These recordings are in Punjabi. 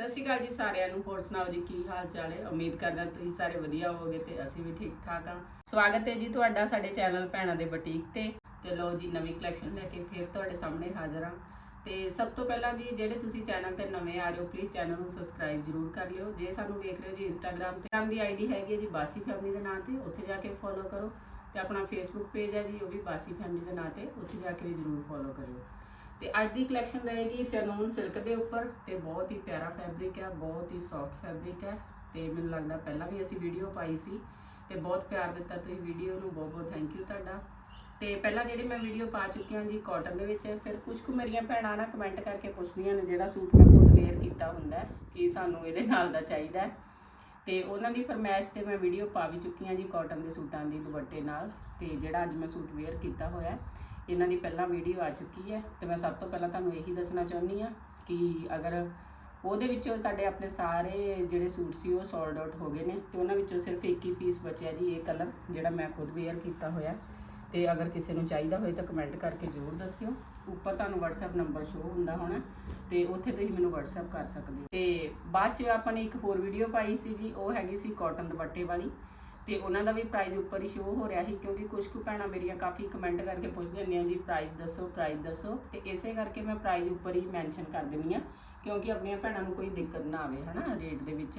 ਸਤਿ ਸ਼੍ਰੀ ਅਕਾਲ ਜੀ ਸਾਰਿਆਂ ਨੂੰ। ਹੋਰ ਸੁਣਾਓ ਜੀ, ਕੀ ਹਾਲ ਚਾਲ ਹੈ? ਉਮੀਦ ਕਰਦਾ ਤੁਸੀਂ ਸਾਰੇ ਵਧੀਆ ਹੋਵੋਗੇ ਤੇ ਅਸੀਂ ਵੀ ਠੀਕ ਠਾਕ ਹਾਂ। ਸਵਾਗਤ ਹੈ ਜੀ ਤੁਹਾਡਾ ਸਾਡੇ ਚੈਨਲ ਭੈਣਾਂ ਦੇ ਬੁਟੀਕ ਤੇ। ਤੇ ਲਓ ਜੀ, ਨਵੀਂ ਕਲੈਕਸ਼ਨ ਲੈ ਕੇ ਫਿਰ ਤੁਹਾਡੇ ਸਾਹਮਣੇ ਹਾਜ਼ਰ ਹਾਂ। ਤੇ ਸਭ ਤੋਂ ਪਹਿਲਾਂ ਜੀ, ਜਿਹੜੇ ਤੁਸੀਂ ਚੈਨਲ ਤੇ ਨਵੇਂ ਆ ਰਹੇ ਹੋ ਪਲੀਜ਼ ਚੈਨਲ ਨੂੰ ਸਬਸਕ੍ਰਾਈਬ ਜਰੂਰ ਕਰ ਲਿਓ। ਜੇ ਸਾਨੂੰ ਵੇਖ ਰਹੇ ਹੋ ਜੀ ਇੰਸਟਾਗ੍ਰam ਤੇ ਨਾਮ ਦੀ ਆਈਡੀ ਹੈਗੀ ਹੈ ਜੀ ਬਾਸੀ ਫੈਮਿਲੀ ਦੇ ਨਾਂ ਤੇ, ਉੱਥੇ ਜਾ ਕੇ ਫੋਲੋ ਕਰੋ। ਤੇ ਆਪਣਾ ਫੇਸਬੁੱਕ ਪੇਜ ਹੈ ਜੀ, ਉਹ ਵੀ ਬਾਸੀ ਫੈਮਿਲੀ ਦੇ ਨਾਂ ਤੇ, ਉੱਥੇ ਜਾ ਕੇ ਵੀ ਜਰੂਰ ਫੋਲੋ ਕਰਿਓ। ਤੇ ਅੱਜ ਦੀ ਕਲੈਕਸ਼ਨ ਰਹੇਗੀ ਚਨੂਨ ਸਿਲਕ ਦੇ ਉੱਪਰ ਤੇ ਬਹੁਤ ਹੀ ਪਿਆਰਾ ਫੈਬਰਿਕ ਹੈ, ਬਹੁਤ ਹੀ ਸੌਫਟ ਫੈਬਰਿਕ ਹੈ ਤੇ ਮੈਨੂੰ ਲੱਗਦਾ ਪਹਿਲਾਂ ਵੀ ਅਸੀਂ ਵੀਡੀਓ ਪਾਈ ਸੀ ਤੇ ਬਹੁਤ ਪਿਆਰ ਦਿੱਤਾ ਤੁਸੀਂ ਵੀਡੀਓ ਨੂੰ, ਬਹੁਤ ਬਹੁਤ ਥੈਂਕ ਯੂ ਤੁਹਾਡਾ। ਤੇ ਪਹਿਲਾਂ ਜਿਹੜੀ ਮੈਂ ਵੀਡੀਓ ਪਾ ਚੁੱਕੀ ਹਾਂ ਜੀ ਕਾਟਨ ਦੇ ਵਿੱਚ, ਫਿਰ ਕੁਝ ਕੁ ਮੇਰੀਆਂ ਭੈਣਾਂ ਨਾ ਕਮੈਂਟ ਕਰਕੇ ਪੁੱਛਦੀਆਂ ਨੇ ਜਿਹੜਾ ਸੂਟ ਮੈਂ ਖੁਦ ਵੇਅਰ ਕੀਤਾ ਹੁੰਦਾ ਕਿ ਸਾਨੂੰ ਇਹਦੇ ਨਾਲ ਦਾ ਚਾਹੀਦਾ ਹੈ। ਤੇ ਉਹਨਾਂ ਦੀ ਫਰਮਾਇਸ਼ ਤੇ ਮੈਂ ਵੀਡੀਓ ਪਾ ਵੀ ਚੁੱਕੀ ਹਾਂ ਜੀ ਕਾਟਨ ਦੇ ਸੂਟਾਂ ਦੀ ਦੁਪੱਟੇ ਨਾਲ ਤੇ ਜਿਹੜਾ ਅੱਜ ਮੈਂ ਸੂਟ ਵੇਅਰ ਕੀਤਾ ਹੋਇਆ ਇਹਨਾਂ ਦੀ ਪਹਿਲਾਂ ਵੀਡੀਓ ਆ ਚੁੱਕੀ ਹੈ ਤੇ ਮੈਂ ਸਭ ਤੋਂ ਪਹਿਲਾਂ ਤੁਹਾਨੂੰ ਇਹੀ ਦੱਸਣਾ ਚਾਹੁੰਦੀ ਹਾਂ ਕਿ ਅਗਰ ਉਹਦੇ ਵਿੱਚੋਂ ਸਾਡੇ ਆਪਣੇ ਸਾਰੇ ਜਿਹੜੇ ਸੂਟ ਸੀ ਉਹ ਸੋਲਡ ਆਊਟ ਹੋ ਗਏ ਨੇ ਤੇ ਉਹਨਾਂ ਵਿੱਚੋਂ ਸਿਰਫ ਇੱਕ ਹੀ ਪੀਸ ਬਚਿਆ ਜੀ ਇਹ ਕਲਰ, ਜਿਹੜਾ ਮੈਂ ਖੁਦ ਵੇਅਰ ਕੀਤਾ ਹੋਇਆ। ਤੇ ਅਗਰ ਕਿਸੇ ਨੂੰ ਚਾਹੀਦਾ ਹੋਏ ਤਾਂ ਕਮੈਂਟ ਕਰਕੇ ਜ਼ਰੂਰ ਦੱਸਿਓ। ਉੱਪਰ ਤੁਹਾਨੂੰ WhatsApp ਨੰਬਰ ਸ਼ੋ ਹੁੰਦਾ ਹੋਣਾ ਤੇ ਉੱਥੇ ਤੁਸੀਂ ਮੈਨੂੰ WhatsApp ਕਰ ਸਕਦੇ ਹੋ। ਤੇ ਬਾਅਦ ਚ ਆਪਾਂ ਨੇ ਇੱਕ ਹੋਰ ਵੀਡੀਓ ਪਾਈ ਸੀ ਜੀ, ਉਹ ਹੈਗੀ ਸੀ ਕਾਟਨ ਦੁਪੱਟੇ ਵਾਲੀ। ਤੇ ਉਹਨਾਂ ਦਾ ਵੀ ਪ੍ਰਾਈਜ਼ ਉੱਪਰ ਹੀ ਸ਼ੋ ਹੋ ਰਿਹਾ ਸੀ, ਕਿਉਂਕਿ ਕੁਝ ਕੁ ਭੈਣਾਂ ਮੇਰੀਆਂ ਕਾਫੀ ਕਮੈਂਟ ਕਰਕੇ ਪੁੱਛਦੇ ਨੇ ਜੀ ਪ੍ਰਾਈਜ਼ ਦੱਸੋ ਪ੍ਰਾਈਜ਼ ਦੱਸੋ। ਤੇ ਇਸੇ ਕਰਕੇ ਮੈਂ ਪ੍ਰਾਈਜ਼ ਉੱਪਰ ਹੀ ਮੈਂਸ਼ਨ ਕਰ ਦਿੰਦੀ ਆ ਕਿਉਂਕਿ ਆਪਣੀਆਂ ਭੈਣਾਂ ਨੂੰ ਕੋਈ ਦਿੱਕਤ ਨਾ ਆਵੇ, ਹਨਾ ਰੇਟ ਦੇ ਵਿੱਚ।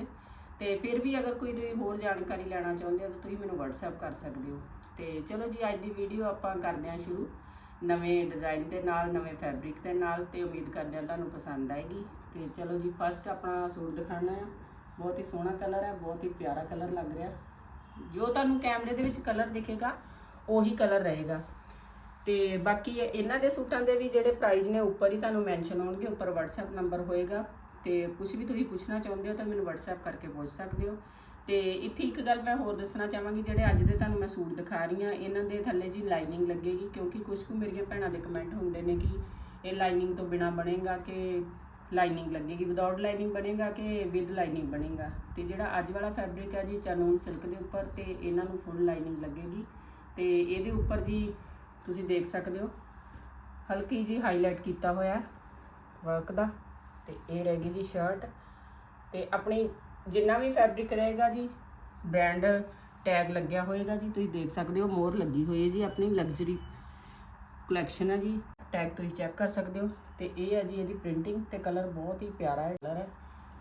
ਤੇ ਫਿਰ ਵੀ ਅਗਰ ਕੋਈ ਤੁਸੀਂ ਹੋਰ ਜਾਣਕਾਰੀ ਲੈਣਾ ਚਾਹੁੰਦੇ ਹੋ, ਤਾਂ ਤੁਸੀਂ ਮੈਨੂੰ WhatsApp ਕਰ ਸਕਦੇ ਹੋ। ਤੇ ਚਲੋ ਜੀ, ਅੱਜ ਦੀ ਵੀਡੀਓ ਆਪਾਂ ਕਰਦੇ ਹਾਂ ਸ਼ੁਰੂ। ਨਵੇਂ ਡਿਜ਼ਾਈਨ ਦੇ ਨਾਲ, ਨਵੇਂ ਫੈਬਰਿਕ ਦੇ ਨਾਲ, ਤੇ ਉਮੀਦ ਕਰਦੇ ਹਾਂ ਤੁਹਾਨੂੰ ਪਸੰਦ ਆਏਗੀ। ਤੇ ਚਲੋ ਜੀ ਫਸਟ ਆਪਣਾ ਸੂਟ ਦਿਖਾਣਾ ਆ। ਬਹੁਤ ਹੀ ਸੋਹਣਾ ਕਲਰ ਹੈ, ਬਹੁਤ ਹੀ ਪਿਆਰਾ ਕਲਰ ਲੱਗ ਰਿਹਾ। ਜੋ ਤੁਹਾਨੂੰ ਕੈਮਰੇ ਦੇ ਵਿੱਚ ਕਲਰ ਦਿਖੇਗਾ, ਉਹੀ ਕਲਰ ਰਹੇਗਾ। ਤੇ ਬਾਕੀ ਇਹਨਾਂ ਦੇ ਸੂਟਾਂ ਦੇ ਵੀ ਜਿਹੜੇ ਪ੍ਰਾਈਸ ਨੇ, ਉੱਪਰ ਹੀ ਤੁਹਾਨੂੰ ਮੈਂਸ਼ਨ ਹੋਣਗੇ, ਉੱਪਰ WhatsApp ਨੰਬਰ ਹੋਏਗਾ। ਤੇ ਕੁਝ ਵੀ ਤੁਸੀਂ ਪੁੱਛਣਾ ਚਾਹੁੰਦੇ ਹੋ ਤਾਂ ਮੈਨੂੰ WhatsApp ਕਰਕੇ ਪੁੱਛ ਸਕਦੇ ਹੋ। ਤੇ ਇੱਥੇ ਇੱਕ ਗੱਲ ਮੈਂ ਹੋਰ ਦੱਸਣਾ ਚਾਹਾਂਗੀ, ਜਿਹੜੇ ਅੱਜ ਦੇ ਤੁਹਾਨੂੰ ਮੈਂ ਸੂਟ ਦਿਖਾ ਰਹੀ ਹਾਂ, ਇਹਨਾਂ ਦੇ ਥੱਲੇ ਜੀ ਲਾਈਨਿੰਗ ਲੱਗੇਗੀ, ਕਿਉਂਕਿ ਕੁਝ ਕੁ ਮੇਰੀਆਂ ਭੈਣਾਂ ਦੇ ਕਮੈਂਟ ਹੁੰਦੇ ਨੇ ਕਿ ਇਹ ਲਾਈਨਿੰਗ ਤੋਂ ਬਿਨਾ ਬਣੇਗਾ ਕਿ ਲਾਈਨਿੰਗ ਲੱਗੇਗੀ ਵਿਦਆਊਟ ਲਾਈਨਿੰਗ ਬਣੇਗਾ ਕਿ ਵਿਦ ਲਾਈਨਿੰਗ ਬਣੇਗਾ? ਤੇ ਜਿਹੜਾ ਅੱਜ ਵਾਲਾ ਫੈਬਰਿਕ ਹੈ ਜੀ ਚਨੂਨ ਸਿਲਕ ਦੇ ਉੱਪਰ, ਤੇ ਇਹਨਾਂ ਨੂੰ ਫੁੱਲ ਲਾਈਨਿੰਗ ਲੱਗੇਗੀ। ਤੇ ਇਹਦੇ ਉੱਪਰ ਜੀ, ਤੁਸੀਂ ਦੇਖ ਸਕਦੇ ਹੋ, ਹਲਕੀ ਜੀ ਹਾਈਲਾਈਟ ਕੀਤਾ ਹੋਇਆ ਵਰਕ ਦਾ। ਤੇ ਇਹ ਰਹਿ ਗਈ ਜੀ ਸ਼ਰਟ ਤੇ ਆਪਣੀ ਜਿੰਨਾ ਵੀ ਫੈਬਰਿਕ ਰਹੇਗਾ ਜੀ ਬ੍ਰਾਂਡ ਟੈਗ ਲੱਗਿਆ ਹੋਏਗਾ ਜੀ, ਤੁਸੀਂ ਦੇਖ ਸਕਦੇ ਹੋ, ਮੋਰ ਲੱਗੀ ਹੋਈ ਹੈ ਜੀ, ਆਪਣੀ ਲਗਜ਼ਰੀ ਕਲੈਕਸ਼ਨ ਹੈ ਜੀ। ਟੈਗ ਤੁਸੀਂ ਚੈੱਕ ਕਰ ਸਕਦੇ ਹੋ ਤੇ ਇਹ ਹੈ ਜੀ ਇਹਦੀ ਪ੍ਰਿੰਟਿੰਗ ਤੇ ਕਲਰ ਬਹੁਤ ਹੀ ਪਿਆਰਾ ਹੈ ਕਲਰ ਹੈ।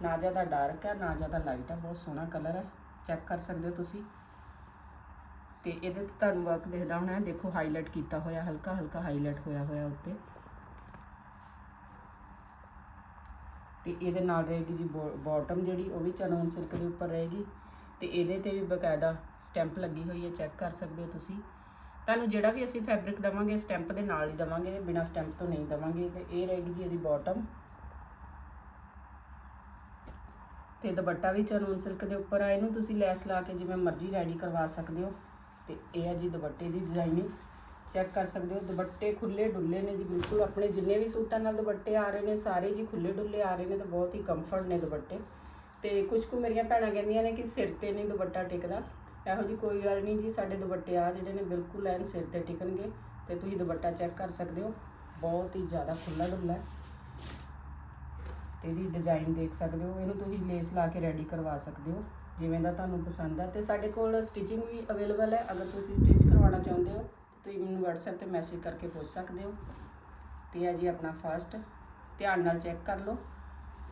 ਨਾ ਜ਼ਿਆਦਾ ਡਾਰਕ ਹੈ, ਨਾ ਜ਼ਿਆਦਾ ਲਾਈਟ ਹੈ, ਬਹੁਤ ਸੋਹਣਾ ਕਲਰ ਹੈ। ਚੈੱਕ ਕਰ ਸਕਦੇ ਹੋ ਤੁਸੀਂ। ਤੇ ਇਹਦੇ ਤੇ ਤੁਹਾਨੂੰ ਵਰਕ ਦਿਖਦਾ ਹੋਣਾ ਹੈ। ਦੇਖੋ ਹਾਈਲਾਈਟ ਕੀਤਾ ਹੋਇਆ, ਹਲਕਾ ਹਲਕਾ ਹਾਈਲਾਈਟ ਹੋਇਆ ਹੋਇਆ ਉੱਤੇ। ਤੇ ਇਹਦੇ ਨਾਲ ਰਹੇਗੀ ਜੀ ਬਾਟਮ ਜਿਹੜੀ, ਉਹ ਵੀ ਚਨੋਨ ਸਿਲਕ ਦੇ ਉੱਪਰ ਰਹੇਗੀ। ਤੇ ਇਹਦੇ ਤੇ ਵੀ ਬਕਾਇਦਾ ਸਟੈਂਪ ਲੱਗੀ ਹੋਈ ਹੈ। ਚੈੱਕ ਕਰ ਸਕਦੇ ਹੋ ਤੁਸੀਂ। ਤੁਹਾਨੂੰ ਜਿਹੜਾ ਵੀ ਅਸੀਂ ਫੈਬਰਿਕ ਦਵਾਂਗੇ ਸਟੈਂਪ ਦੇ ਨਾਲ ਹੀ ਦਵਾਂਗੇ, ਬਿਨਾ ਸਟੈਂਪ ਤੋਂ ਨਹੀਂ ਦਵਾਂਗੇ, ਤੇ ਇਹ ਰਹੇਗੀ ਜੀ ਇਹਦੀ ਬਾਟਮ ਤੇ ਦੁਪੱਟਾ ਵੀ ਚਨੂਨ ਸਿਲਕ ਦੇ ਉੱਪਰ ਆ, ਇਹਨੂੰ ਤੁਸੀਂ ਲੈਸ ਲਾ ਕੇ ਜਿਵੇਂ ਮਰਜ਼ੀ ਰੈਡੀ ਕਰਵਾ ਸਕਦੇ ਹੋ। ਤੇ ਇਹ ਹੈ ਜੀ ਦੁਪੱਟੇ ਦੀ ਡਿਜ਼ਾਈਨਿੰਗ ਚੈੱਕ ਕਰ ਸਕਦੇ ਹੋ, ਦੁਪੱਟੇ ਖੁੱਲੇ ਡੁੱਲੇ ਨੇ ਜੀ, ਬਿਲਕੁਲ ਆਪਣੇ ਜਿੰਨੇ ਵੀ ਸੂਟਾਂ ਨਾਲ ਦੁਪੱਟੇ ਆ ਰਹੇ ਨੇ, ਸਾਰੇ ਜੀ ਖੁੱਲੇ ਡੁੱਲੇ ਆ ਰਹੇ ਨੇ, ਤੇ ਬਹੁਤ ਹੀ ਕੰਫਰਟ ਨੇ ਦੁਪੱਟੇ। ਤੇ ਕੁਝ ਕੁ ਮੇਰੀਆਂ ਭੈਣਾਂ ਕਹਿੰਦੀਆਂ ਨੇ ਕਿ ਸਿਰ ਤੇ ਨਹੀਂ ਦੁਪੱਟਾ ਟਿਕਦਾ। ਇਹੋ ਜੀ ਕੋਈ ਗੱਲ ਨਹੀਂ ਜੀ ਸਾਡੇ ਦੁਪੱਟੇ ਆ ਜਿਹੜੇ ਨੇ ਬਿਲਕੁਲ ਐਨ ਸਿਰ ਤੇ ਟਿਕਣਗੇ ਤੇ ਤੁਸੀਂ ਦੁਪੱਟਾ ਚੈੱਕ ਕਰ ਸਕਦੇ ਹੋ। ਬਹੁਤ ਹੀ ਜ਼ਿਆਦਾ ਖੁੱਲਾ ਡੁੱਲਾ ਹੈ। ਤੇ ਇਹਦੀ ਡਿਜ਼ਾਈਨ ਦੇਖ ਸਕਦੇ ਹੋ ਇਹਨੂੰ ਤੁਸੀਂ ਲੇਸ ਲਾ ਕੇ ਰੈਡੀ ਕਰਵਾ ਸਕਦੇ ਹੋ ਜਿਵੇਂ ਦਾ ਤੁਹਾਨੂੰ ਪਸੰਦ ਹੈ ਤੇ ਸਾਡੇ ਕੋਲ ਸਟਿਚਿੰਗ ਵੀ ਅਵੇਲੇਬਲ ਹੈ। ਅਗਰ ਤੁਸੀਂ ਸਟਿਚ ਕਰਵਾਉਣਾ ਚਾਹੁੰਦੇ ਹੋ ਤੁਸੀਂ ਮੈਨੂੰ WhatsApp ਤੇ ਮੈਸੇਜ ਕਰਕੇ ਪੁੱਛ ਸਕਦੇ ਹੋ। ਤੇ ਹੈ ਜੀ ਆਪਣਾ ਫਸਟ ਧਿਆਨ ਨਾਲ ਚੈੱਕ ਕਰ ਲਓ।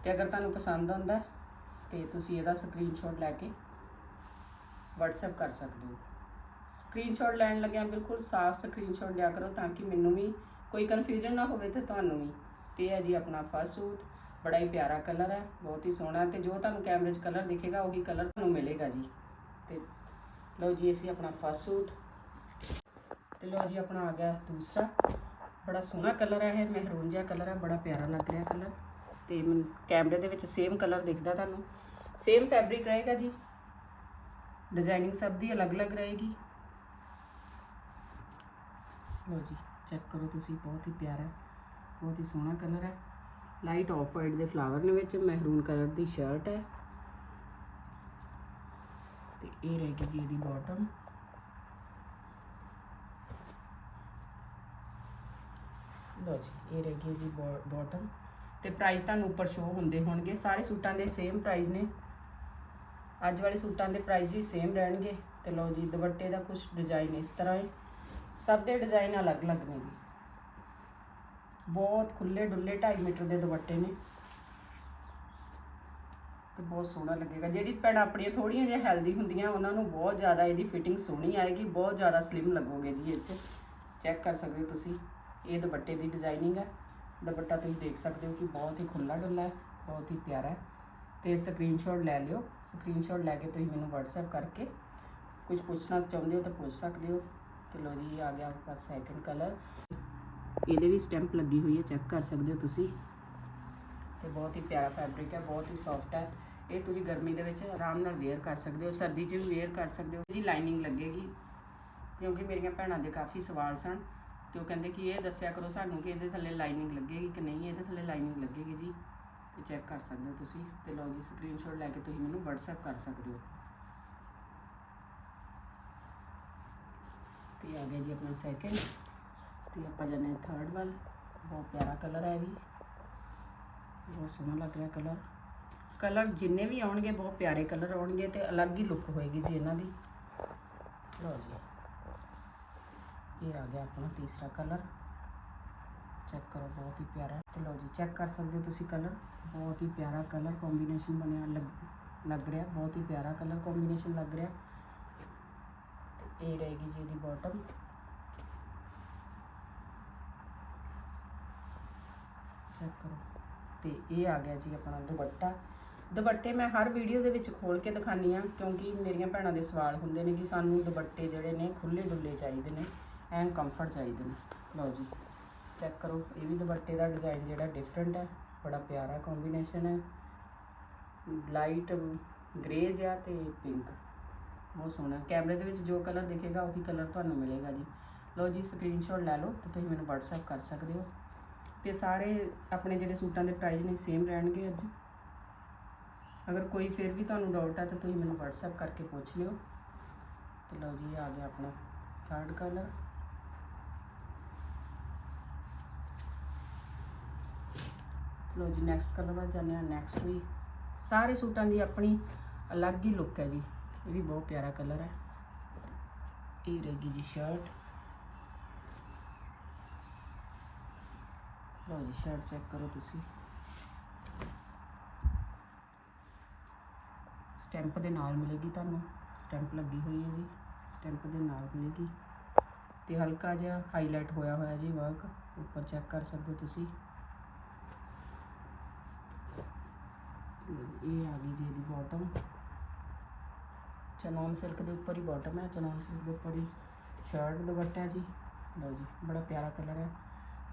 ਤੇ ਅਗਰ ਤੁਹਾਨੂੰ ਪਸੰਦ ਆਉਂਦਾ ਹੈ, ਤੇ ਤੁਸੀਂ ਇਹਦਾ ਸਕਰੀਨਸ਼ਾਟ ਲੈ ਕੇ WhatsApp ਕਰ ਸਕਦੇ ਹੋ। ਸਕਰੀਨਸ਼ਾਟ ਲੈਣ ਲੱਗਿਆ ਬਿਲਕੁਲ ਸਾਫ਼ ਸਕਰੀਨਸ਼ਾਟ ਲਿਆ ਕਰੋ ਤਾਂ ਕਿ ਮੈਨੂੰ ਵੀ ਕੋਈ ਕਨਫਿਊਜ਼ਨ ਨਾ ਹੋਵੇ ਤੇ ਤੁਹਾਨੂੰ ਵੀ। ਤੇ ਹੈ ਜੀ ਆਪਣਾ ਫਸਟ ਸੂਟ ਬੜਾ ਹੀ ਪਿਆਰਾ ਕਲਰ ਹੈ, ਬਹੁਤ ਹੀ ਸੋਹਣਾ ਤੇ ਜੋ ਤੁਹਾਨੂੰ ਕੈਮਰੇ 'ਚ ਕਲਰ ਦਿਖੇਗਾ ਉਹੀ ਕਲਰ ਤੁਹਾਨੂੰ ਮਿਲੇਗਾ ਜੀ। ਤੇ ਲਓ ਜੀ ਅਸੀਂ ਆਪਣਾ ਫਸਟ ਸੂਟ ਤੇ ਲਓ ਜੀ ਆਪਣਾ ਆ ਗਿਆ ਦੂਸਰਾ। ਬੜਾ ਸੋਹਣਾ ਕਲਰ ਹੈ, ਇਹ ਮਹਿਰੂਨ ਜਿਹਾ ਕਲਰ ਹੈ, ਬੜਾ ਪਿਆਰਾ ਲੱਗ ਰਿਹਾ ਕਲਰ ਤੇ ਮੈਨੂੰ ਕੈਮਰੇ ਦੇ ਵਿੱਚ ਸੇਮ ਕਲਰ ਦਿਖਦਾ ਤੁਹਾਨੂੰ। ਸੇਮ ਫੈਬਰਿਕ ਰਹੇਗਾ ਜੀ। ਡਿਜ਼ਾਈਨਿੰਗ ਸਭ ਦੀ ਅਲੱਗ-ਅਲੱਗ ਰਹੇਗੀ। ਲਓ ਜੀ ਚੈੱਕ ਕਰੋ ਤੁਸੀਂ, ਬਹੁਤ ਹੀ ਪਿਆਰਾ, ਬਹੁਤ ਹੀ ਸੋਹਣਾ ਕਲਰ ਹੈ। ਲਾਈਟ ਆਫ ਵਾਈਟ ਦੇ ਫਲਾਵਰ ਨੇ ਵਿੱਚ ਮਹਿਰੂਨ ਕਲਰ ਦੀ ਸ਼ਰਟ ਹੈ। ਤੇ ਇਹ ਰਹੇਗੀ ਜੀ ਇਹਦੀ ਬਾਟਮ ਲਓ ਜੀ, ਇਹ ਰਹੇਗੀ ਜੀ ਬਾਟਮ ਤੇ ਪ੍ਰਾਈਸ ਤੁਹਾਨੂੰ ਉੱਪਰ ਸ਼ੋ ਹੁੰਦੇ ਹੋਣਗੇ। ਸਾਰੇ ਸੂਟਾਂ ਦੇ ਸੇਮ ਪ੍ਰਾਈਸ ਨੇ। ਅੱਜ ਵਾਲੇ ਸੂਟਾਂ ਦੇ ਪ੍ਰਾਈਸ ਜੀ ਸੇਮ ਰਹਿਣਗੇ ਤੇ ਲਓ ਜੀ, ਦੁਪੱਟੇ ਦਾ ਕੁਝ ਡਿਜ਼ਾਈਨ ਇਸ ਤਰ੍ਹਾਂ ਹੈ। ਸਭ ਦੇ ਡਿਜ਼ਾਈਨ ਅਲੱਗ-ਅਲੱਗ ਨੇ ਜੀ। ਬਹੁਤ ਖੁੱਲੇ ਡੁੱਲੇ 2.5 ਮੀਟਰ ਦੇ ਦੁਪੱਟੇ ਨੇ। ਤੇ ਬਹੁਤ ਸੋਹਣਾ ਲੱਗੇਗਾ। ਜਿਹੜੀ ਭੈਣਾਂ ਆਪਣੀਆਂ ਥੋੜੀਆਂ ਜਿਹਾ ਹੈਲਦੀ ਹੁੰਦੀਆਂ, ਉਹਨਾਂ ਨੂੰ ਬਹੁਤ ਜ਼ਿਆਦਾ ਇਹਦੀ ਫਿਟਿੰਗ ਸੋਹਣੀ ਆਏਗੀ, ਬਹੁਤ ਜ਼ਿਆਦਾ ਸਲਿਮ ਲੱਗੋਗੇ ਜੀ ਇਹ 'ਚ। ਚੈੱਕ ਕਰ ਸਕਦੇ ਹੋ ਤੁਸੀਂ। ਇਹ ਦੁਪੱਟੇ ਦੀ ਡਿਜ਼ਾਈਨਿੰਗ ਹੈ। ਦੁਪੱਟਾ ਤੁਸੀਂ ਦੇਖ ਸਕਦੇ ਹੋ ਕਿ ਬਹੁਤ ਹੀ ਖੁੱਲਾ ਡੁੱਲਾ ਹੈ, ਬਹੁਤ ਹੀ ਪਿਆਰਾ ਹੈ। ਤੇ ਸਕਰੀਨਸ਼ਾਟ ਲੈ ਲਿਓ। ਸਕਰੀਨਸ਼ਾਟ ਲੈ ਕੇ ਤੁਸੀਂ ਮੈਨੂੰ WhatsApp ਕਰਕੇ ਕੁਝ ਪੁੱਛਣਾ ਚਾਹੁੰਦੇ ਹੋ ਤਾਂ ਪੁੱਛ ਸਕਦੇ ਹੋ। ਤੇ ਲੋ ਜੀ, ਆ ਗਿਆ ਆਪਣੇ ਪਾਸ ਸੈਕੰਡ ਕਲਰ ਇਹਦੇ ਵੀ ਸਟੈਂਪ ਲੱਗੀ ਹੋਈ ਹੈ ਚੈੱਕ ਕਰ ਸਕਦੇ ਹੋ ਤੁਸੀਂ। ਤੇ ਬਹੁਤ ਹੀ ਪਿਆਰਾ ਫੈਬਰਿਕ ਹੈ, ਬਹੁਤ ਹੀ ਸੌਫਟ ਹੈ। ਇਹ ਤੁਸੀਂ ਗਰਮੀ ਦੇ ਵਿੱਚ ਆਰਾਮ ਨਾਲ ਵੇਅਰ ਕਰ ਸਕਦੇ ਹੋ, ਸਰਦੀ 'ਚ ਵੀ ਵੇਅਰ ਕਰ ਸਕਦੇ ਹੋ। ਜੀ ਲਾਈਨਿੰਗ ਲੱਗੇਗੀ, ਕਿਉਂਕਿ ਮੇਰੀਆਂ ਭੈਣਾਂ ਦੇ ਕਾਫੀ ਸਵਾਲ ਸਨ। ਤੇ ਉਹ ਕਹਿੰਦੇ ਕਿ ਇਹ ਦੱਸਿਆ ਕਰੋ ਸਾਨੂੰ ਕਿ ਇਹਦੇ ਥੱਲੇ ਲਾਈਨਿੰਗ ਲੱਗੇਗੀ ਕਿ ਨਹੀਂ, ਇਹਦੇ ਥੱਲੇ ਲਾਈਨਿੰਗ ਲੱਗੇਗੀ ਜੀ। ਚੈੱਕ ਕਰ ਸਕਦੇ ਹੋ ਤੁਸੀਂ ਤੇ ਲਓ ਜੀ ਸਕਰੀਨਸ਼ਾਟ ਲੈ ਕੇ ਤੁਸੀਂ ਮੈਨੂੰ WhatsApp ਕਰ ਸਕਦੇ ਹੋ। ਤੇ ਆ ਗਿਆ ਜੀ ਆਪਣਾ ਸੈਕਿੰਡ ਤੇ ਆਪਾਂ ਜਾਣੇ ਥਰਡ ਵੱਲ। ਬਹੁਤ ਪਿਆਰਾ ਕਲਰ ਹੈ ਵੀ। ਬਹੁਤ ਸੋਹਣਾ ਲੱਗ ਰਿਹਾ ਕਲਰ ਕਲਰ ਜਿੰਨੇ ਵੀ ਆਉਣਗੇ, ਬਹੁਤ ਪਿਆਰੇ ਕਲਰ ਆਉਣਗੇ ਤੇ ਅਲੱਗ ਹੀ ਲੁੱਕ ਹੋਏਗੀ ਜੀ ਇਹਨਾਂ ਦੀ। ਲਓ ਜੀ। ਇਹ ਆ ਗਿਆ ਆਪਣਾ ਤੀਸਰਾ ਕਲਰ ਚੈੱਕ ਕਰੋ, ਬਹੁਤ ਹੀ ਪਿਆਰਾ। ਹੈ। ਤੇ ਲਓ ਜੀ ਚੈੱਕ ਕਰ ਸਕਦੇ ਹੋ ਤੁਸੀਂ ਕਲਰ ਬਹੁਤ ਹੀ ਪਿਆਰਾ ਕਲਰ ਕੰਬੀਨੇਸ਼ਨ ਬਣਿਆ ਲੱਗ- ਲੱਗ ਰਿਹਾ। ਬਹੁਤ ਹੀ ਪਿਆਰਾ ਕਲਰ ਕੰਬੀਨੇਸ਼ਨ ਲੱਗ ਰਿਹਾ। ਤੇ ਇਹ ਰਹੇਗੀ ਜੀ ਇਹਦੀ ਬਾਟਮ ਚੈੱਕ ਕਰੋ। ਤੇ ਇਹ ਆ ਗਿਆ ਜੀ ਆਪਣਾ ਦੁਪੱਟਾ। ਦੁਪੱਟੇ ਮੈਂ ਹਰ ਵੀਡੀਓ ਦੇ ਵਿੱਚ ਖੋਲ ਕੇ ਦਿਖਾਨੀ ਆ ਕਿਉਂਕਿ ਮੇਰੀਆਂ ਭੈਣਾਂ ਦੇ ਸਵਾਲ ਹੁੰਦੇ ਨੇ ਕਿ ਸਾਨੂੰ ਦੁਪੱਟੇ ਜਿਹੜੇ ਨੇ ਖੁੱਲੇ ਡੁੱਲੇ ਚਾਹੀਦੇ ਨੇ, ਐਨ ਕੰਫਰਟ ਚਾਹੀਦੇ ਨੇ। ਲਓ ਜੀ। ਚੈੱਕ ਕਰੋ। ਇਹ ਵੀ ਦੁਪੱਟੇ ਦਾ ਡਿਜ਼ਾਈਨ ਜਿਹੜਾ ਡਿਫਰੈਂਟ ਹੈ, ਬੜਾ ਪਿਆਰਾ ਕੰਬੀਨੇਸ਼ਨ ਹੈ। ਲਾਈਟ ਗ੍ਰੇ ਜਿਹਾ ਤੇ ਪਿੰਕ ਬਹੁਤ ਸੋਹਣਾ। ਕੈਮਰੇ ਦੇ ਵਿੱਚ ਜੋ ਕਲਰ ਦਿਖੇਗਾ, ਉਹੀ ਕਲਰ ਤੁਹਾਨੂੰ ਮਿਲੇਗਾ ਜੀ। ਲਓ ਜੀ ਸਕਰੀਨਸ਼ਾਟ ਲੈ ਲਓ ਤੇ ਤੁਸੀਂ ਮੈਨੂੰ WhatsApp ਕਰ ਸਕਦੇ ਹੋ। ਤੇ ਸਾਰੇ ਆਪਣੇ ਜਿਹੜੇ ਸੂਟਾਂ ਦੇ ਪ੍ਰਾਈਸ ਨੇ ਸੇਮ ਰਹਿਣਗੇ ਅੱਜ। ਅਗਰ ਕੋਈ ਫਿਰ ਵੀ ਤੁਹਾਨੂੰ ਡਾਊਟ ਹੈ, ਤਾਂ ਤੁਸੀਂ ਮੈਨੂੰ WhatsApp ਕਰਕੇ ਪੁੱਛ ਲਿਓ। ਤੇ ਲਓ ਜੀ, ਆ ਗਿਆ ਆਪਣਾ ਥਰਡ ਕਲਰ ਲਓ ਜੀ ਨੈਕਸਟ ਕਲਰ ਵੱਲ ਜਾਂਦੇ ਹਾਂ ਨੈਕਸਟ ਵੀ ਸਾਰੇ ਸੂਟਾਂ ਦੀ ਆਪਣੀ ਅਲੱਗ ਹੀ ਲੁੱਕ ਹੈ ਜੀ। ਇਹ ਵੀ ਬਹੁਤ ਪਿਆਰਾ ਕਲਰ ਹੈ। ਇਹ ਰਹੇਗੀ ਜੀ ਸ਼ਰਟ ਲਓ ਜੀ ਸ਼ਰਟ ਚੈੱਕ ਕਰੋ ਤੁਸੀਂ। ਸਟੈਂਪ ਦੇ ਨਾਲ ਮਿਲੇਗੀ ਤੁਹਾਨੂੰ। ਸਟੈਂਪ ਲੱਗੀ ਹੋਈ ਹੈ ਜੀ। ਸਟੈਂਪ ਦੇ ਨਾਲ ਮਿਲੇਗੀ। ਤੇ ਹਲਕਾ ਜਿਹਾ ਹਾਈਲਾਈਟ ਹੋਇਆ ਹੋਇਆ ਜੀ ਵਰਕ ਉੱਪਰ ਚੈੱਕ ਕਰ ਸਕਦੇ ਹੋ ਤੁਸੀਂ। ਇਹ ਆ ਗਈ ਜੀ ਇਹਦੀ ਬਾਟਮ ਚਨੋਨ ਸਿਲਕ ਦੇ ਉੱਪਰ ਹੀ ਬਾਟਮ ਹੈ। ਚਨੋਨ ਸਿਲਕ ਦੇ ਉੱਪਰ ਹੀ ਸ਼ਰਟ ਦੁਪੱਟਾ ਜੀ। ਲਓ ਜੀ, ਬੜਾ ਪਿਆਰਾ ਕਲਰ ਹੈ।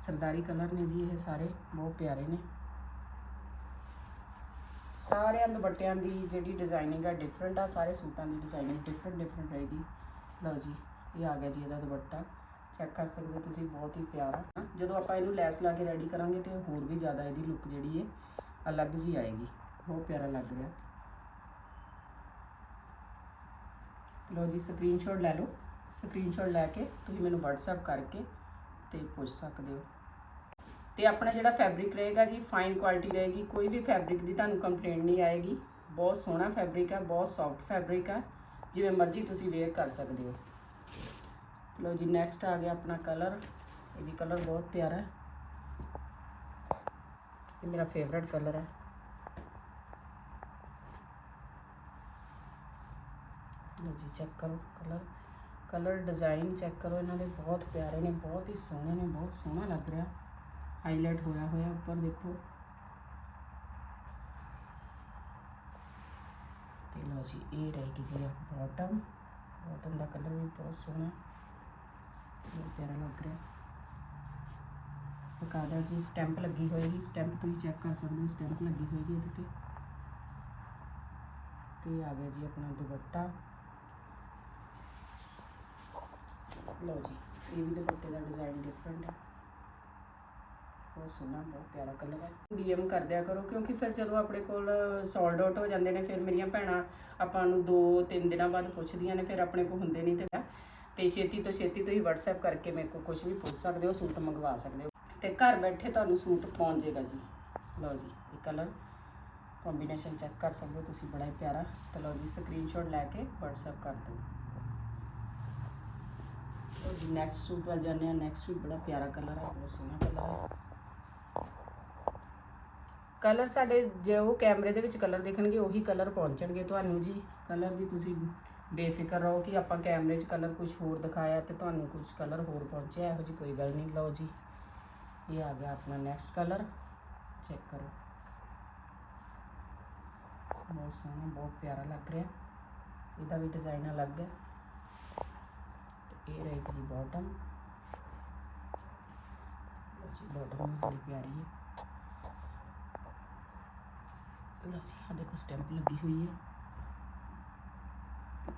ਸਰਦਾਰੀ ਕਲਰ ਨੇ ਜੀ ਇਹ ਸਾਰੇ, ਬਹੁਤ ਪਿਆਰੇ ਨੇ। ਸਾਰਿਆਂ ਦੁਪੱਟਿਆਂ ਦੀ ਜਿਹੜੀ ਡਿਜ਼ਾਈਨਿੰਗ ਆ ਡਿਫਰੈਂਟ ਆ। ਸਾਰੇ ਸੂਟਾਂ ਦੀ ਡਿਜ਼ਾਈਨਿੰਗ ਡਿਫਰੈਂਟ ਡਿਫਰੈਂਟ ਰਹੇਗੀ। ਲਓ ਜੀ, ਇਹ ਆ ਗਿਆ ਜੀ ਇਹਦਾ ਦੁਪੱਟਾ। ਚੈੱਕ ਕਰ ਸਕਦੇ ਹੋ ਤੁਸੀਂ, ਬਹੁਤ ਹੀ ਪਿਆਰਾ। ਜਦੋਂ ਆਪਾਂ ਇਹਨੂੰ ਲੈਸ ਲਾ ਕੇ ਰੈਡੀ ਕਰਾਂਗੇ ਤੇ ਹੋਰ ਵੀ ਜ਼ਿਆਦਾ ਇਹਦੀ ਲੁੱਕ ਜਿਹੜੀ ਹੈ ਅਲੱਗ ਜੀ ਆਏਗੀ। ਬਹੁਤ ਪਿਆਰਾ ਲੱਗ ਰਿਹਾ। ਲਓ ਜੀ ਸਕਰੀਨਸ਼ਾਟ ਲੈ ਲਓ। ਸਕਰੀਨਸ਼ਾਟ ਲੈ ਕੇ ਤੁਸੀਂ ਮੈਨੂੰ WhatsApp ਕਰਕੇ ਤੇ ਪੁੱਛ ਸਕਦੇ ਹੋ। ਤੇ ਆਪਣਾ ਜਿਹੜਾ ਫੈਬਰਿਕ ਰਹੇਗਾ ਜੀ ਫਾਈਨ ਕੁਆਲਿਟੀ ਰਹੇਗੀ, ਕੋਈ ਵੀ ਫੈਬਰਿਕ ਦੀ ਤੁਹਾਨੂੰ ਕੰਪਲੇਂਟ ਨਹੀਂ ਆਏਗੀ। ਬਹੁਤ ਸੋਹਣਾ ਫੈਬਰਿਕ ਹੈ, ਬਹੁਤ ਸੌਫਟ ਫੈਬਰਿਕ ਹੈ, ਜਿਵੇਂ ਮਰਜ਼ੀ ਤੁਸੀਂ ਵੇਅਰ ਕਰ ਸਕਦੇ ਹੋ। ਲਓ ਜੀ ਨੈਕਸਟ ਆ ਗਿਆ ਆਪਣਾ ਕਲਰ ਇਹ ਵੀ ਕਲਰ ਬਹੁਤ ਪਿਆਰਾ ਹੈ। ਇਹ ਮੇਰਾ ਫੇਵਰਿਟ ਕਲਰ ਹੈ। ਲਓ ਜੀ ਚੈੱਕ ਕਰੋ ਕਲਰ ਕਲਰ ਡਿਜ਼ਾਈਨ ਚੈੱਕ ਕਰੋ, ਇਹਨਾਂ ਦੇ ਬਹੁਤ ਪਿਆਰੇ ਨੇ, ਬਹੁਤ ਹੀ ਸੋਹਣੇ ਨੇ, ਬਹੁਤ ਸੋਹਣਾ ਲੱਗ ਰਿਹਾ। ਹਾਈਲਾਈਟ ਹੋਇਆ ਹੋਇਆ ਉੱਪਰ ਦੇਖੋ। ਤੇ ਲਓ ਜੀ, ਇਹ ਰਹੇਗੀ ਜੀ ਬਾਟਮ ਬਾਟਮ ਦਾ ਕਲਰ ਵੀ ਬਹੁਤ ਸੋਹਣਾ, ਬਹੁਤ ਪਿਆਰਾ ਲੱਗ ਰਿਹਾ। ਬਕਾਇਦਾ ਜੀ ਸਟੈਂਪ ਲੱਗੀ ਹੋਏਗੀ ਸਟੈਂਪ ਤੁਸੀਂ ਚੈੱਕ ਕਰ ਸਕਦੇ ਹੋ ਸਟੈਂਪ ਲੱਗੀ ਹੋਏਗੀ ਇਹਦੇ ਤੇ। ਤੇ ਆ ਗਿਆ ਜੀ ਆਪਣਾ ਦੁਪੱਟਾ। ਲਓ ਜੀ, ਇਹ ਵੀ ਦੁਪੱਟੇ ਦਾ ਡਿਜ਼ਾਈਨ ਡਿਫਰੈਂਟ ਹੈ। ਬਹੁਤ ਸੋਹਣਾ, ਬਹੁਤ ਪਿਆਰਾ ਕਲਰ ਹੈ। ਡੀਐਮ ਕਰ ਦਿਆ ਕਰੋ, ਕਿਉਂਕਿ ਫਿਰ ਜਦੋਂ ਆਪਣੇ ਕੋਲ ਸੋਲਡ ਆਊਟ ਹੋ ਜਾਂਦੇ ਨੇ, ਫਿਰ ਮੇਰੀਆਂ ਭੈਣਾਂ ਆਪਾਂ ਨੂੰ 2-3 ਦਿਨਾਂ ਬਾਅਦ ਪੁੱਛਦੀਆਂ ਨੇ, ਫਿਰ ਆਪਣੇ ਕੋਲ ਹੁੰਦੇ ਨਹੀਂ ਤੇ ਤੇ ਛੇਤੀ ਤੋਂ ਛੇਤੀ ਤੁਸੀਂ WhatsApp ਕਰਕੇ ਮੇਰੇ ਕੋਲ ਕੁਝ ਵੀ ਪੁੱਛ ਸਕਦੇ ਹੋ, ਸੂਟ ਮੰਗਵਾ ਸਕਦੇ ਹੋ। ਤੇ ਘਰ ਬੈਠੇ ਤੁਹਾਨੂੰ ਸੂਟ ਪਹੁੰਚ ਜਾਏਗਾ ਜੀ। ਲਓ ਜੀ, ਇਹ ਕਲਰ ਕੰਬੀਨੇਸ਼ਨ ਚੈੱਕ ਕਰ ਸਕਦੇ ਹੋ ਤੁਸੀਂ, ਬੜਾ ਹੀ ਪਿਆਰਾ। ਤੇ ਲਓ ਜੀ ਸਕਰੀਨਸ਼ਾਟ ਲੈ ਕੇ WhatsApp ਕਰ ਦਿਓ। ਨੈਕਸਟ ਸੂਟ ਵੱਲ ਜਾਂਦੇ ਹਾਂ। ਨੈਕਸਟ ਵੀ ਬੜਾ ਪਿਆਰਾ ਕਲਰ ਹੈ ਬਹੁਤ ਸੋਹਣਾ ਕਲਰ ਹੈ ਕਲਰ ਸਾਡੇ ਜੇ ਉਹ ਕੈਮਰੇ ਦੇ ਵਿੱਚ ਕਲਰ ਦੇਖਣਗੇ, ਉਹੀ ਕਲਰ ਪਹੁੰਚਣਗੇ ਤੁਹਾਨੂੰ ਜੀ। ਕਲਰ ਦੀ ਤੁਸੀਂ ਬੇਫਿਕਰ ਰਹੋ ਕਿ ਆਪਾਂ ਕੈਮਰੇ 'ਚ ਕਲਰ ਕੁਝ ਹੋਰ ਦਿਖਾਇਆ ਤੇ ਤੁਹਾਨੂੰ ਕੁਝ ਕਲਰ ਹੋਰ ਪਹੁੰਚਿਆ। ਇਹੋ ਜੀ ਕੋਈ ਗੱਲ ਨਹੀਂ, ਲਓ ਜੀ। ਇਹ ਆ ਗਿਆ ਆਪਣਾ ਨੈਕਸਟ ਕਲਰ ਚੈੱਕ ਕਰੋ। ਬਹੁਤ ਸੋਹਣਾ, ਬਹੁਤ ਪਿਆਰਾ ਲੱਗ ਰਿਹਾ। ਇਹਦਾ ਵੀ ਡਿਜ਼ਾਈਨ ਅਲੱਗ ਹੈ। ਇਹ ਰਹੇਗੀ ਜੀ ਬਾਟਮ ਜੀ ਬਾਟਮ ਬੜੀ ਪਿਆਰੀ ਹੈ। ਲਓ ਜੀ ਆ ਦੇਖੋ ਸਟੈਂਪ ਲੱਗੀ ਹੋਈ ਹੈ।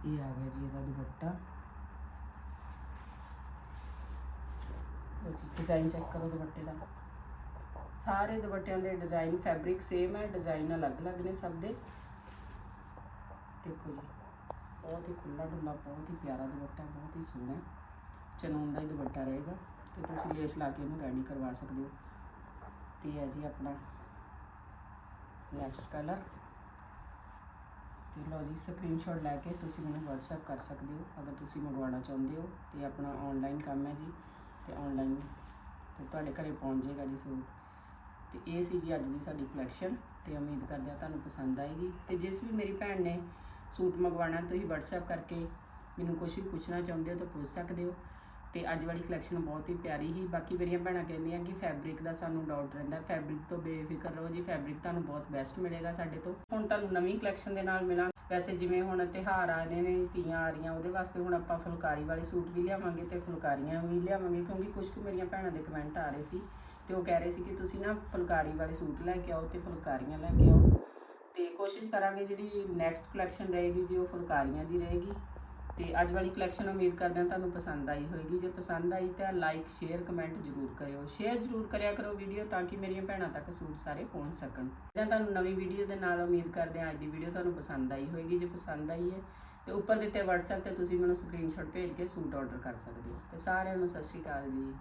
ਇਹ ਆ ਗਿਆ ਜੀ ਇਹਦਾ ਦੁਪੱਟਾ। ਲਓ ਜੀ ਡਿਜ਼ਾਈਨ ਚੈੱਕ ਕਰੋ ਦੁਪੱਟੇ ਦਾ। ਸਾਰੇ ਦੁਪੱਟਿਆਂ ਦੇ ਡਿਜ਼ਾਈਨ ਫੈਬਰਿਕ ਸੇਮ ਹੈ ਡਿਜ਼ਾਈਨ ਅਲੱਗ-ਅਲੱਗ ਨੇ ਸਭ ਦੇ। ਦੇਖੋ ਜੀ। ਬਹੁਤ ਹੀ ਖੁੱਲਾ ਡੁੱਲਾ, ਬਹੁਤ ਹੀ ਪਿਆਰਾ ਦੁਪੱਟਾ, ਬਹੁਤ ਹੀ ਸੋਹਣਾ ਚਨੂਨ ਦਾ ਹੀ ਦੁਪੱਟਾ ਰਹੇਗਾ ਤੇ ਤੁਸੀਂ ਲੇਸ ਲਾ ਕੇ ਇਹਨੂੰ ਰੈਡੀ ਕਰਵਾ ਸਕਦੇ ਹੋ। ਤੇ ਹੈ ਜੀ ਆਪਣਾ ਨੈਕਸਟ ਕਲਰ ਤੇ ਲਓ ਜੀ ਸਕਰੀਨਸ਼ਾਟ ਲੈ ਕੇ ਤੁਸੀਂ ਮੈਨੂੰ WhatsApp ਕਰ ਸਕਦੇ ਹੋ, ਅਗਰ ਤੁਸੀਂ ਮੰਗਵਾਉਣਾ ਚਾਹੁੰਦੇ ਹੋ। ਤੇ ਆਪਣਾ ਆਨਲਾਈਨ ਕੰਮ ਹੈ ਜੀ, ਤੇ ਆਨਲਾਈਨ ਤੇ ਤੁਹਾਡੇ ਘਰੇ ਪਹੁੰਚ ਜਾਏਗਾ ਜੀ ਸੂਟ। ਤੇ ਇਹ ਸੀ ਜੀ ਅੱਜ ਦੀ ਸਾਡੀ ਕਲੈਕਸ਼ਨ ਤੇ ਉਮੀਦ ਕਰਦੇ ਹਾਂ ਤੁਹਾਨੂੰ ਪਸੰਦ ਆਏਗੀ। ਤੇ ਜਿਸ ਵੀ ਮੇਰੀ ਭੈਣ ਨੇ ਸੂਟ ਮੰਗਵਾਉਣਾ, ਤੁਸੀਂ WhatsApp ਕਰਕੇ ਮੈਨੂੰ ਕੁਝ ਵੀ ਪੁੱਛਣਾ ਚਾਹੁੰਦੇ ਹੋ ਤਾਂ ਪੁੱਛ ਸਕਦੇ ਹੋ। ਤੇ ਅੱਜ ਵਾਲੀ ਕਲੈਕਸ਼ਨ ਬਹੁਤ ਹੀ ਪਿਆਰੀ ਸੀ। ਬਾਕੀ ਮੇਰੀਆਂ ਭੈਣਾਂ ਕਹਿੰਦੀਆਂ ਕਿ ਫੈਬਰਿਕ ਦਾ ਸਾਨੂੰ ਡਾਊਟ ਰਹਿੰਦਾ। ਫੈਬਰਿਕ ਤੋਂ ਬੇਫਿਕਰ ਰਹੋ ਜੀ। ਫੈਬਰਿਕ ਤੁਹਾਨੂੰ ਬਹੁਤ ਬੈਸਟ ਮਿਲੇਗਾ ਸਾਡੇ ਤੋਂ। ਹੁਣ ਤੁਹਾਨੂੰ ਨਵੀਂ ਕਲੈਕਸ਼ਨ ਦੇ ਨਾਲ ਮਿਲਾਂ। ਵੈਸੇ ਜਿਵੇਂ ਹੁਣ ਤਿਉਹਾਰ ਆ ਰਹੇ ਨੇ, ਤੀਆਂ ਆ ਰਹੀਆਂ, ਉਹਦੇ ਵਾਸਤੇ ਹੁਣ ਆਪਾਂ ਫੁਲਕਾਰੀ ਵਾਲੇ ਸੂਟ ਵੀ ਲਿਆਵਾਂਗੇ ਤੇ ਫੁਲਕਾਰੀਆਂ ਵੀ ਲਿਆਵਾਂਗੇ। ਕਿਉਂਕਿ ਕੁਝ ਕੁ ਮੇਰੀਆਂ ਭੈਣਾਂ ਦੇ ਕਮੈਂਟ ਆ ਰਹੇ ਸੀ ਤੇ ਉਹ ਕਹਿ ਰਹੇ ਸੀ ਕਿ ਤੁਸੀਂ ਨਾ ਫੁਲਕਾਰੀ ਵਾਲੇ ਸੂਟ ਲੈ ਕੇ ਆਓ ਤੇ ਫੁਲਕਾਰੀਆਂ ਲੈ ਕੇ ਆਓ। ਤੇ ਕੋਸ਼ਿਸ਼ ਕਰਾਂਗੇ ਜਿਹੜੀ ਨੈਕਸਟ ਕਲੈਕਸ਼ਨ ਰਹੇਗੀ ਜੀ, ਉਹ ਫੁਲਕਾਰੀਆਂ ਦੀ ਰਹੇਗੀ। ਤੇ ਅੱਜ ਵਾਲੀ ਕਲੈਕਸ਼ਨ ਉਮੀਦ ਕਰਦੇ ਹਾਂ ਤੁਹਾਨੂੰ ਪਸੰਦ ਆਈ ਹੋਵੇਗੀ ਜੇ ਪਸੰਦ ਆਈ ਤਾਂ ਲਾਈਕ ਸ਼ੇਅਰ ਕਮੈਂਟ ਜ਼ਰੂਰ ਕਰਿਓ। ਸ਼ੇਅਰ ਜ਼ਰੂਰ ਕਰਿਆ ਕਰੋ ਵੀਡੀਓ ਤਾਂ ਕਿ ਮੇਰੀਆਂ ਭੈਣਾਂ ਤੱਕ ਸੂਟ ਸਾਰੇ ਪਹੁੰਚ ਸਕਣ। ਮੈਂ ਤੁਹਾਨੂੰ ਨਵੀਂ ਵੀਡੀਓ ਦੇ ਨਾਲ ਉਮੀਦ ਕਰਦੇ ਹਾਂ ਅੱਜ ਦੀ ਵੀਡੀਓ ਤੁਹਾਨੂੰ ਪਸੰਦ ਆਈ ਹੋਵੇਗੀ ਜੇ ਪਸੰਦ ਆਈ ਹੈ ਤੇ ਉੱਪਰ ਦਿੱਤੇ WhatsApp ਤੇ ਤੁਸੀਂ ਮੈਨੂੰ ਸਕਰੀਨਸ਼ਾਟ ਭੇਜ ਕੇ ਸੂਟ ਆਰਡਰ ਕਰ ਸਕਦੇ ਹੋ। ਤੇ ਸਾਰਿਆਂ ਨੂੰ ਸਤਿ ਸ਼੍ਰੀ ਅਕਾਲ ਜੀ।